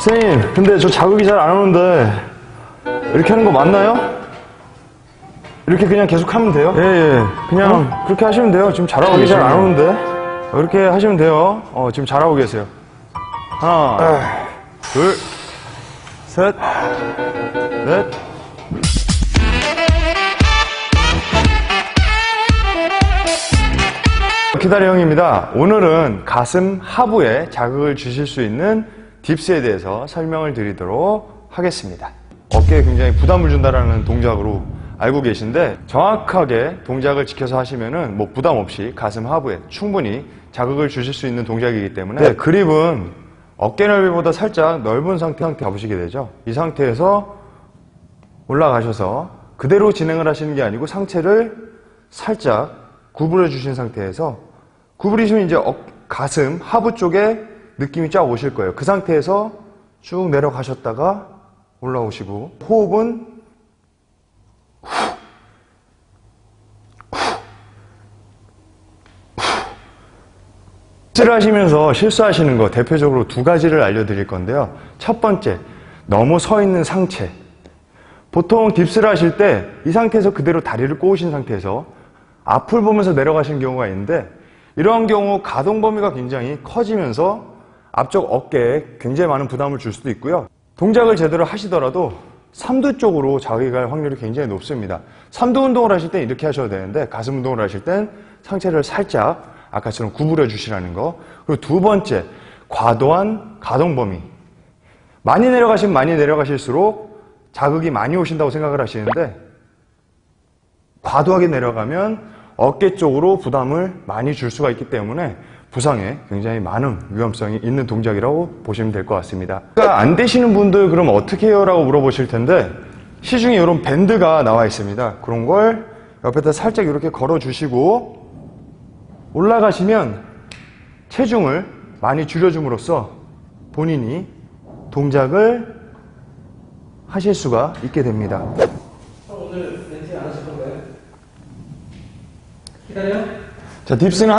선생님, 근데 저 자극이 잘 안 오는데, 이렇게 하는 거 맞나요? 이렇게 그냥 계속 하면 돼요? 예, 예. 그냥 그렇게 하시면 돼요. 지금 잘하고 자극이 잘안 오는데. 이렇게 하시면 돼요. 어, 지금 잘하고 계세요. 하나, 둘, 셋, 기다려 형입니다. 오늘은 가슴 하부에 자극을 주실 수 있는 딥스에 대해서 설명을 드리도록 하겠습니다. 어깨에 굉장히 부담을 준다라는 동작으로 알고 계신데 정확하게 동작을 지켜서 하시면은 뭐 부담 없이 가슴 하부에 충분히 자극을 주실 수 있는 동작이기 때문에 네, 그립은 어깨 넓이보다 살짝 넓은 상태 상태 잡으시게 되죠. 이 상태에서 올라가셔서 그대로 진행을 하시는 게 아니고 상체를 살짝 구부려 주신 상태에서 구부리시면 이제 어- 가슴 하부 쪽에 느낌이 쫙 오실 거예요. 그 상태에서 쭉 내려가셨다가 올라오시고 호흡은 를 하시면서 실수하시는 거 대표적으로 두 가지를 알려드릴 건데요. 첫 번째, 너무 서 있는 상체. 보통 딥스를 하실 때 이 상태에서 그대로 다리를 꼬으신 상태에서 앞을 보면서 내려가시는 경우가 있는데 이러한 경우 가동 범위가 굉장히 커지면서 앞쪽 어깨에 굉장히 많은 부담을 줄 수도 있고요. 동작을 제대로 하시더라도 삼두 쪽으로 자극이 갈 확률이 굉장히 높습니다. 삼두 운동을 하실 땐 이렇게 하셔야 되는데 가슴 운동을 하실 땐 상체를 살짝 아까처럼 구부려 주시라는 거. 그리고 두 번째, 과도한 가동 범위. 많이 내려가시면 많이 내려가실수록 자극이 많이 오신다고 생각을 하시는데 과도하게 내려가면 어깨 쪽으로 부담을 많이 줄 수가 있기 때문에 부상에 굉장히 많은 위험성이 있는 동작이라고 보시면 될 것 같습니다. 안 되시는 분들 그럼 어떻게 해요? 라고 물어보실 텐데 시중에 이런 밴드가 나와 있습니다. 그런 걸 옆에다 살짝 이렇게 걸어 주시고 올라가시면 체중을 많이 줄여줌으로써 본인이 동작을 하실 수가 있게 됩니다. 오늘 렌즈 안 하실 건가요? 기다려. 자, 딥스는